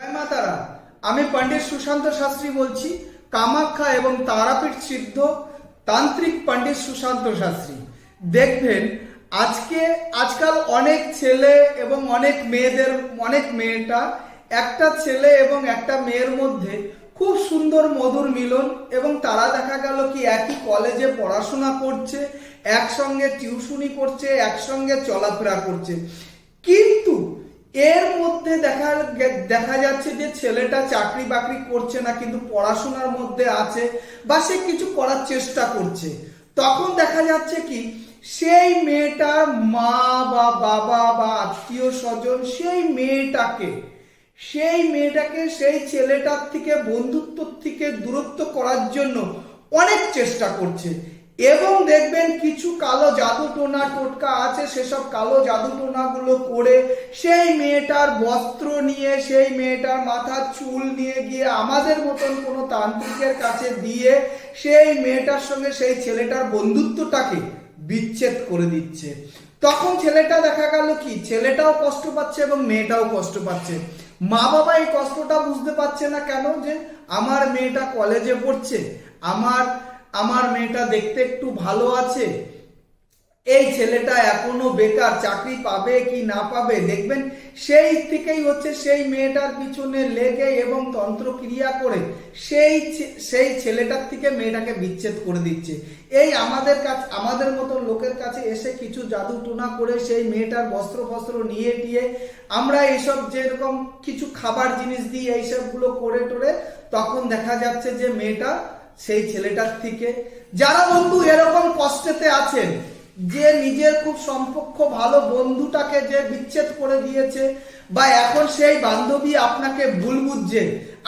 জয় মা তারা আমি পণ্ডিত সুশান্ত শাস্ত্রী বলছি, কামাখ্যা এবং তারাপীঠ সিদ্ধ তান্ত্রিক পণ্ডিত সুশান্ত শাস্ত্রী। দেখবেন, আজকে, আজকাল অনেক ছেলে এবং অনেক মেয়েদের, অনেক মেয়েটা একটা ছেলে এবং একটা মেয়ের মধ্যে খুব সুন্দর মধুর মিলন এবং তারা দেখা গেল কি একই কলেজে পড়াশোনা করছে, একসঙ্গে টিউশনি করছে, একসঙ্গে চলাফেরা করছে। কিন্তু এর মধ্যে দেখা দেখা যাচ্ছে যে ছেলেটা চাকরি বাকরি করছে না, কিন্তু পড়াশোনার মধ্যে আছে বা সে কিছু করার চেষ্টা করছে। তখন দেখা যাচ্ছে কি, সেই মেয়েটার মা বা বাবা বা আত্মীয় স্বজন সেই মেয়েটাকে সেই মেয়েটাকে সেই ছেলেটার থেকে বন্ধুত্ব থেকে দূরত্ব করার জন্য অনেক চেষ্টা করছে। এবং দেখবেন কিছু কালো জাদু টোনা টোটকা আছে, সেসব কালো জাদু টোনাগুলো করে সেই মেয়েটার বস্ত্র নিয়ে, সেই মেয়েটার মাথার চুল নিয়ে গিয়ে আমাদের মতন কোনো তান্ত্রিকের কাছে দিয়ে সেই মেয়েটার সঙ্গে সেই ছেলেটার বন্ধুত্বটাকে বিচ্ছেদ করে দিচ্ছে। তখন ছেলেটা দেখা গেল কি? ছেলেটাও কষ্ট পাচ্ছে এবং মেয়েটাও কষ্ট পাচ্ছে। মা বাবা এই কষ্টটা বুঝতে পারছে না কেন যে আমার মেয়েটা কলেজে পড়ছে, আমার আমার মেয়েটা দেখতে একটু ভালো আছে? এই ছেলেটা এখনও বেকার, চাকরি পাবে কি না পাবে? দেখবেন, সেই থেকেই হচ্ছে সেই মেয়েটার পিছনে লেগে এবং তন্ত্রক্রিয়া করে সেই সেই ছেলেটার থেকে মেয়েটাকে বিচ্ছেদ করে দিচ্ছে। এই আমাদের কাছে, আমাদের মতো লোকের কাছে এসে কিছু জাদু টোনা করে সেই মেয়েটার বস্ত্র ফস্ত্র নিয়ে টিয়ে আমরা এইসব যেরকম কিছু খাবার জিনিস দিই এইসবগুলো করে টোরে, তখন দেখা যাচ্ছে যে মেয়েটা সেই ছেলেটার থেকে। যারা বন্ধু এরকম কষ্টেতে আছেন, যে নিজের খুব সম্পর্ক ভালো বন্ধুটাকে যে বিচ্ছেদ করে দিয়েছে, বা এখন সেই বান্ধবী আপনাকে ভুল বুঝছে,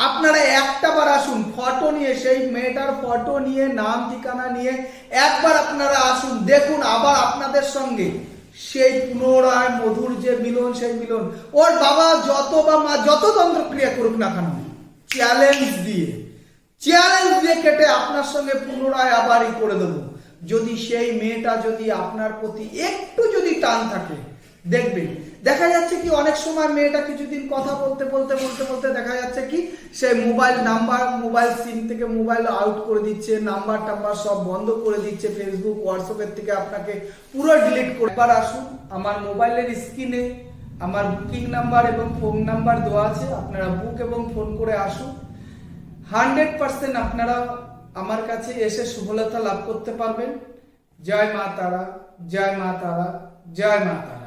আপনারা একটা বার আসুন ফটো নিয়ে, সেই মেয়েটার ফটো নিয়ে, নাম ঠিকানা নিয়ে, একবার আপনারা আসুন, দেখুন আবার আপনাদের সঙ্গে। সেই পুনরায় মধুর যে মিলন, সেই মিলন, ওর বাবা যত বা মা, যত তন্ত্রক্রিয়া করুক না কেন চ্যালেঞ্জ দিয়ে চ্যালেঞ্জ দিয়ে কেটে আপনার সঙ্গে পুনরায় আবারই করে দেবো। যদি সেই মেয়েটা যদি আপনার প্রতি একটু যদি টান থাকে, দেখবেন, দেখা যাচ্ছে কি অনেক সময় মেয়েটা কিছুদিন কথা বলতে বলতে বলতে বলতে দেখা যাচ্ছে কি সে মোবাইল নাম্বার, মোবাইল সিম থেকে মোবাইল আউট করে দিচ্ছে, নাম্বার টাম্বার সব বন্ধ করে দিচ্ছে ফেসবুক হোয়াটসঅ্যাপের থেকে আপনাকে পুরো ডিলিট করে এবার আসুন, আমার মোবাইলের স্ক্রিনে আমার বুকিং নাম্বার এবং ফোন নাম্বার দেওয়া আছে, আপনারা বুক এবং ফোন করে আসুন। হান্ড্রেড পার্সেন্ট আপনারা আমার কাছে এসে সফলতা লাভ করতে পারবেন। জয় মা তারা, জয় মা তারা, জয় মা তারা।